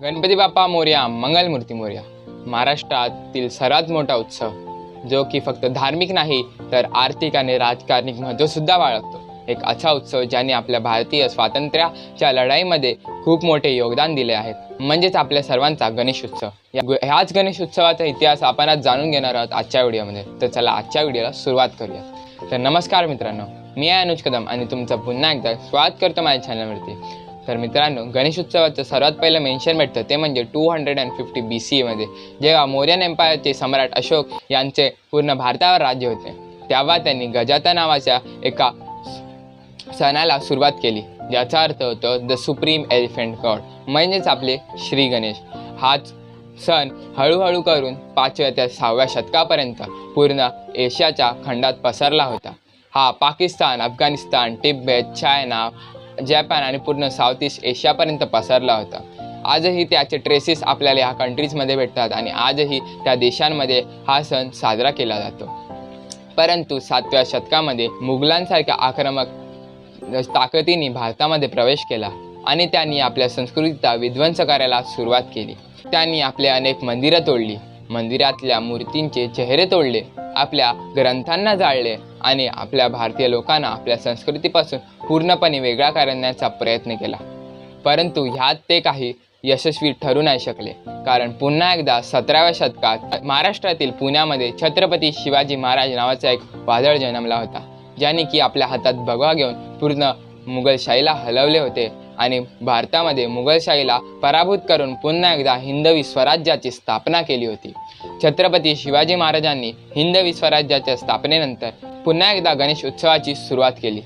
गणपती बाप्पा मोर्या मंगलमूर्ती मोर्या. महाराष्ट्रातील सर्वात मोठा उत्सव जो की फक्त धार्मिक नाही तर आर्थिक आणि राजकारनिक महत्त्वसुद्धा बाळगतो. एक असा उत्सव ज्याने आपल्या भारतीय स्वातंत्र्याच्या लढाईमध्ये खूप मोठे योगदान दिले आहेत म्हणजेच आपल्या सर्वांचा गणेश उत्सव. या ह्याच गणेश उत्सवाचा इतिहास आपण आज जाणून घेणार आहोत आजच्या व्हिडिओमध्ये. तर चला आजच्या व्हिडिओला सुरुवात करूया तर नमस्कार मित्रांनो मी आहे अनुज कदम आणि तुमचं पुन्हा एकदा स्वागत करतो माझ्या चॅनलवरती तर मित्रांनो गणेश उत्सवाचं सर्वात पहिलं मेन्शन भेटतं ते म्हणजे two hundred and fifty B C एमध्ये जेव्हा मौर्यन एम्पायरचे सम्राट अशोक यांचे पूर्ण भारतावर राज्य होते. तेव्हा त्यांनी गजाता नावाच्या एका सणाला सुरुवात केली ज्याचा अर्थ होतो द सुप्रीम एलिफंट गॉड म्हणजेच आपले श्री गणेश. हाच सण हळूहळू करून पाचव्या ते सहाव्या शतकापर्यंत पूर्ण एशियाच्या खंडात पसरला होता. हा Pakistan Afghanistan Tibet China Japan आणि पूर्ण साऊथ ईस्ट एशियापर्यंत पसरला होता. आजही त्याचे ट्रेसेस आपल्याला ह्या कंट्रीजमध्ये भेटतात आणि आजही त्या देशांमध्ये हा सण साजरा केला जातो. परंतु सातव्या शतकामध्ये मुघलांसारख्या आक्रमक ताकदीने भारतामध्ये प्रवेश केला आणि त्यांनी आपल्या संस्कृतीचा विध्वंस करायला सुरुवात केली. त्यांनी आपले अनेक मंदिरं तोडली. मंदिरातल्या मूर्तींचे चेहरे तोडले आपल्या ग्रंथांना जाळले आणि आपल्या भारतीय लोकांना आपल्या संस्कृतीपासून पूर्णपणे वेगळा करण्याचा प्रयत्न केला. परंतु ह्यात ते काही यशस्वी ठरू नाही शकले. कारण पुन्हा एकदा सतराव्या शतकात महाराष्ट्रातील पुण्यामध्ये छत्रपती शिवाजी महाराज नावाचा एक वादळ जन्मला होता ज्याने की आपल्या हातात भगवा घेऊन पूर्ण मुघलशाहीला हलवले होते. आणि भारतामध्ये मुघलशाहीला पराभूत करून पुन्हा एकदा हिंदवी स्वराज्याची स्थापना केली होती. छत्रपती शिवाजी महाराजांनी हिंदवी स्वराज्याच्या स्थापनेनंतर पुन्हा एकदा गणेश उत्सवाची सुरुवात केली.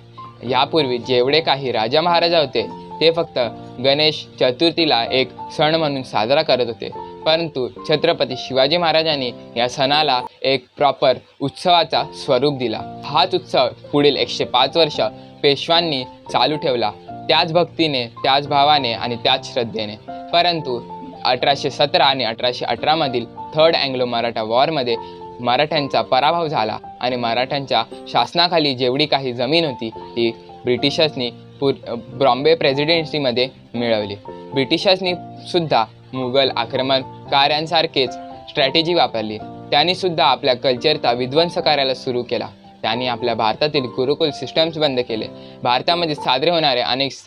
यापूर्वी जेवढे काही राजा महाराजा होते ते फक्त गणेश चतुर्थीला एक सण म्हणून साजरा करत होते. परंतु छत्रपती शिवाजी महाराजांनी या सणाला एक प्रॉपर उत्सवाचा स्वरूप दिला. हाच उत्सव पुढील एकशे पाच वर्ष पेशवांनी चालू ठेवला. त्याच भक्तीने त्याच भावाने आणि त्याच श्रद्धेने. परंतु अठराशे सतरा आणि अठराशे अठरामधील थर्ड अँग्लो मराठा वॉरमध्ये मराठ्यांचा पराभव झाला आणि मराठ्यांच्या शासनाखाली जेवढी काही जमीन होती ती ब्रिटिशर्सनी पूर बॉम्बे प्रेसिडेन्सीमध्ये मिळवली. ब्रिटिशर्सनी सुद्धा मुघल आक्रमणकार्यांसारखेच स्ट्रॅटेजी वापरली. त्यांनीसुद्धा आपल्या कल्चरचा विध्वंस करायला सुरू केला. त्यांनी आपल्या भारतातील गुरुकुल सिस्टम्स बंद केले. भारतामध्ये साजरे होणारे अनेक स-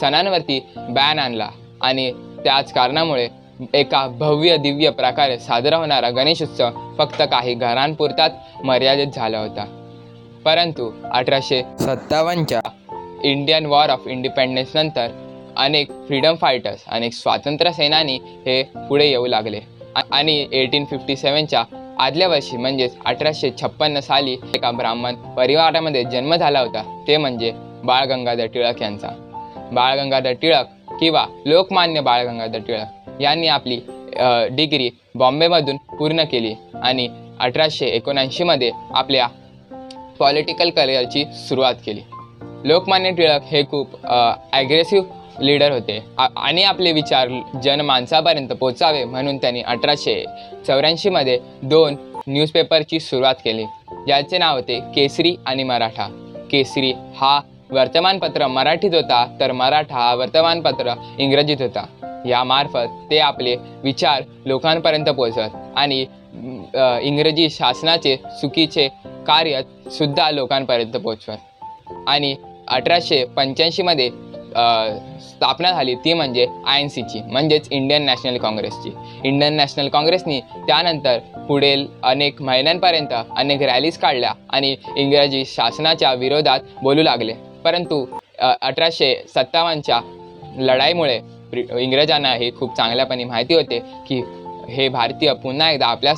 सणांवरती बॅन आणला आणि त्याच कारणामुळे एका भव्य दिव्य प्रकारे साजरा होणारा गणेश उत्सव फक्त काही घरांपुरताच मर्यादित झाला होता. परंतु अठराशे सत्तावन्नच्या इंडियन वॉर ऑफ इंडिपेंडन्स नंतर अनेक फ्रीडम फायटर्स अनेक स्वातंत्र्य सेनानी हे पुढे येऊ लागले. आणि एटीन फिफ्टी सेवनच्या आदल्या वर्षी म्हणजेच अठराशे छप्पन्न साली एका ब्राह्मण परिवारामध्ये जन्म झाला होता. ते म्हणजे बाळ गंगाधर टिळक यांचा. बाळ गंगाधर टिळक किंवा लोकमान्य बाळ गंगाधर टिळक यांनी आपली डिग्री बॉम्बेमधून पूर्ण केली आणि अठराशे एकोणऐंशीमध्ये आपल्या पॉलिटिकल करिअरची सुरुवात केली. लोकमान्य टिळक हे खूप ॲग्रेसिव्ह लीडर होते. आणि आपले विचार जनमानसापर्यंत पोचावे म्हणून त्यांनी अठराशे चौऱ्याऐंशीमध्ये दोन न्यूजपेपरची सुरुवात केली. ज्याचे नाव होते केसरी आणि मराठा. केसरी हा वर्तमानपत्र मराठीत होता तर मराठा हा वर्तमानपत्र इंग्रजीत होता. यामार्फत ते आपले विचार लोकांपर्यंत पोचवत आणि इंग्रजी शासनाचे चुकीचे कार्य सुद्धा लोकांपर्यंत पोचवत आणि अठराशे पंच्याऐंशीमध्ये स्थापना झाली ती म्हणजे आय एन सीची म्हणजेच इंडियन नॅशनल काँग्रेसची. इंडियन नॅशनल काँग्रेसनी त्यानंतर पुढील अनेक महिन्यांपर्यंत अनेक रॅलीज काढल्या आणि इंग्रजी शासनाच्या विरोधात बोलू लागले. परंतु अठराशे सत्तावन्नच्या लढाईमुळे इंग्रजांना हे खूप चांगल्यापणे माहिती होते की हे भारतीय पुन्हा एकदा आपल्या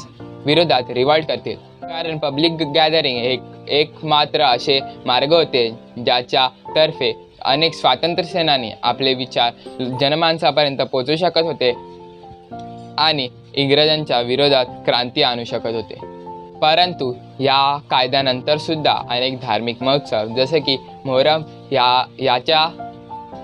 विरोधात रिवॉल्ट करतील. कारण पब्लिक गॅदरिंग एक एक मात्र असे मार्ग होते ज्याच्या तर्फे अनेक स्वातंत्र्य सेनानी आपले विचार जनमानसापर्यंत पोचू शकत होते आणि इंग्रजांच्या विरोधात क्रांती आणू शकत होते. परंतु या कायद्यानंतरसुद्धा अनेक धार्मिक महोत्सव जसे की मोहरम या याच्या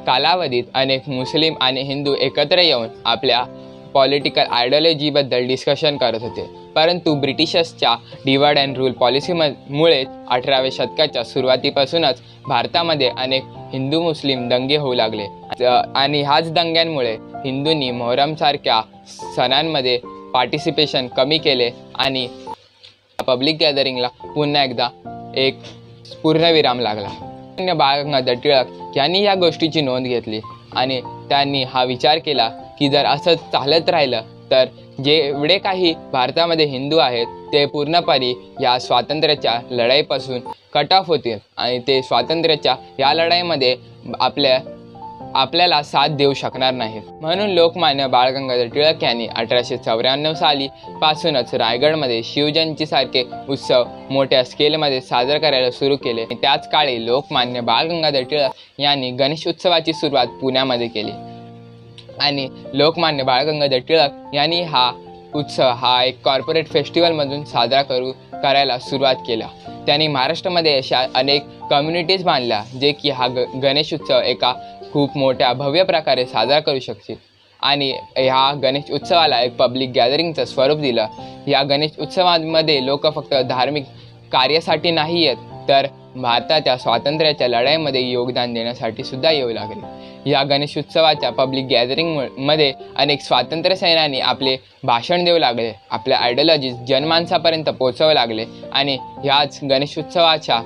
कालावधीत अनेक मुस्लिम आणि हिंदू एकत्र येऊन आपल्या पॉलिटिकल आयडिओलॉजीबद्दल डिस्कशन करत होते. परंतु ब्रिटिशर्सच्या डिवाइड अँड रूल पॉलिसीमुळे अठराव्या शतकाच्या सुरुवातीपासूनच भारतामध्ये अनेक हिंदू मुस्लिम दंगे होऊ लागले. आणि ह्याच दंग्यांमुळे हिंदूंनी मोहरमसारख्या सणांमध्ये पार्टिसिपेशन कमी केले आणि पब्लिक गॅदरिंगला पुन्हा एकदा एक पूर्णविराम लागला. अन्य बाळ टिळक यांनी या गोष्टीची नोंद घेतली आणि त्यांनी हा विचार केला की जर असं चालत राहिलं तर जेवढे काही भारतामध्ये हिंदू आहेत ते पूर्णपणे या स्वातंत्र्याच्या लढाईपासून कट ऑफ होतील. आणि ते स्वातंत्र्याच्या या लढाईमध्ये आपल्या आपल्याला साथ देऊ शकणार नाहीत. म्हणून लोकमान्य बाळ गंगाधर टिळक यांनी अठराशे चौऱ्याण्णव साली पासूनच रायगडमध्ये शिवजयंतीसारखे उत्सव मोठ्या स्केलमध्ये साजरे करायला सुरू केले. आणि त्याच काळी लोकमान्य बाळ गंगाधर टिळक यांनी गणेश उत्सवाची सुरुवात पुण्यामध्ये केली. आणि लोकमान्य बाळगंगाधर टिळक यांनी हा उत्सव हा एक कॉर्पोरेट फेस्टिवलमधून साजरा करू करायला सुरुवात केला. त्यांनी महाराष्ट्रामध्ये अशा अनेक कम्युनिटीज बांधल्या जे की हा ग गणेश उत्सव एका खूप मोठ्या भव्य प्रकारे साजरा करू शकतील. आणि ह्या गणेश उत्सवाला एक पब्लिक गॅदरिंगचं स्वरूप दिलं. या गणेश उत्सवामध्ये लोक फक्त धार्मिक कार्यासाठी नाही आहेत तर भारताच्या स्वातंत्र्याच्या लढाईमध्ये योगदान देण्यासाठी सुद्धा येऊ लागले. या गणेशोत्सवाच्या पब्लिक गॅदरिंगमध्ये अनेक स्वातंत्र्यसैनानी आपले भाषण देऊ लागले. आपल्या आयडिओलॉजीज जनमानसापर्यंत पोचवू लागले आणि ह्याच गणेशोत्सवाच्या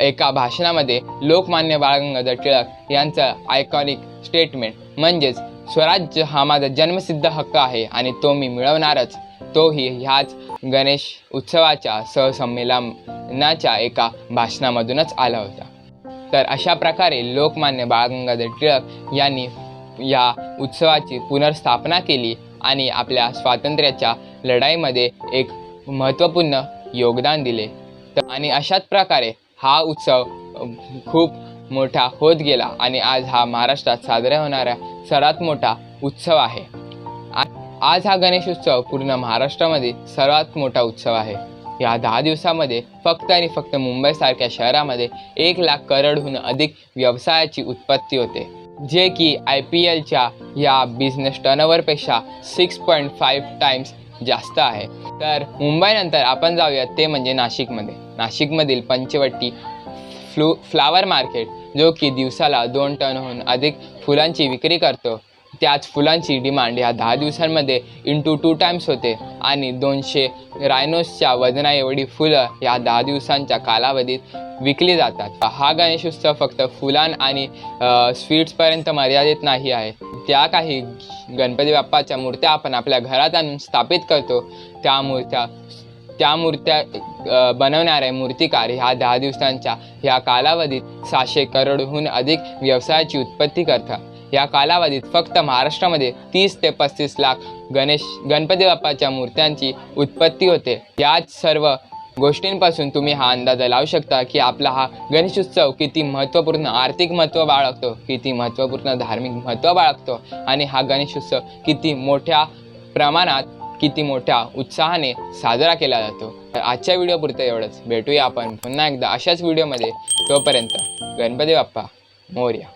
एका भाषणामध्ये लोकमान्य बाळ गंगाधर टिळक यांचं आयकॉनिक स्टेटमेंट म्हणजेच स्वराज्य हा माझा जन्मसिद्ध हक्क आहे आणि तो मी मिळवणारच. तोही ह्याच गणेश उत्सवाच्या सहसंमेलनाच्या एका भाषणामधूनच आला होता. तर अशा प्रकारे लोकमान्य बाळ गंगाधर टिळक यांनी या उत्सवाची पुनर्स्थापना केली आणि आपल्या स्वातंत्र्याच्या लढाईमध्ये एक महत्त्वपूर्ण योगदान दिले. तर आणि अशाच प्रकारे हा उत्सव खूप मोठा होत गेला आणि आज हा महाराष्ट्रात साजरा होणारा सर्वात मोठा उत्सव आहे. आज हा गणेश उत्सव पूर्ण महाराष्ट्रामध्ये सर्वात मोठा उत्सव आहे. या दहा दिवसामध्ये फक्त आणि फक्त मुंबईसारख्या शहरामध्ये एक लाख करोडहून अधिक व्यवसायाची उत्पत्ती होते. जे की आय पी एलच्या या बिझनेस टर्नओव्हरपेक्षा सिक्स पॉईंट फाईव्ह टाइम्स जास्त आहे. तर मुंबईनंतर आपण जाऊयात ते म्हणजे नाशिकमध्ये. नाशिकमधील पंचवटी फ्लू फ्लावर मार्केट जो की दिवसाला दोन टनहून अधिक फुलांची विक्री करतो. त्याच फुलांची डिमांड ह्या दहा दिवसांमध्ये इंटू टू टाईम्स होते. आणि दोनशे रायनोसच्या वजना एवढी फुलं या दहा दिवसांच्या कालावधीत विकली जातात. हा गणेशोत्सव फक्त फुलां आणि स्वीट्सपर्यंत मर्यादित नाही आहे. त्या काही गणपती बाप्पाच्या मूर्त्या आपण आपल्या घरात आणून स्थापित करतो. त्या मूर्त्या त्या मूर्त्या बनवणारे मूर्तिकार ह्या दहा दिवसांच्या ह्या कालावधीत सहाशे करोडहून अधिक व्यवसायाची उत्पत्ती करतात. या कालावधीत फक्त महाराष्ट्रामध्ये तीस ते पस्तीस लाख गणेश गणपती बाप्पाच्या मूर्त्यांची उत्पत्ती होते. याच सर्व गोष्टींपासून तुम्ही हा अंदाज लावू शकता की आपला हा गणेश उत्सव किती महत्त्वपूर्ण आर्थिक महत्त्व बाळगतो किती महत्त्वपूर्ण धार्मिक महत्त्व बाळगतो आणि हा गणेश उत्सव किती मोठ्या प्रमाणात किती मोठ्या उत्साहाने साजरा केला जातो. तर आजच्या व्हिडिओपुरतं एवढंच. भेटूया आपण पुन्हा एकदा अशाच व्हिडिओमध्ये तोपर्यंत गणपती बाप्पा मोर्या.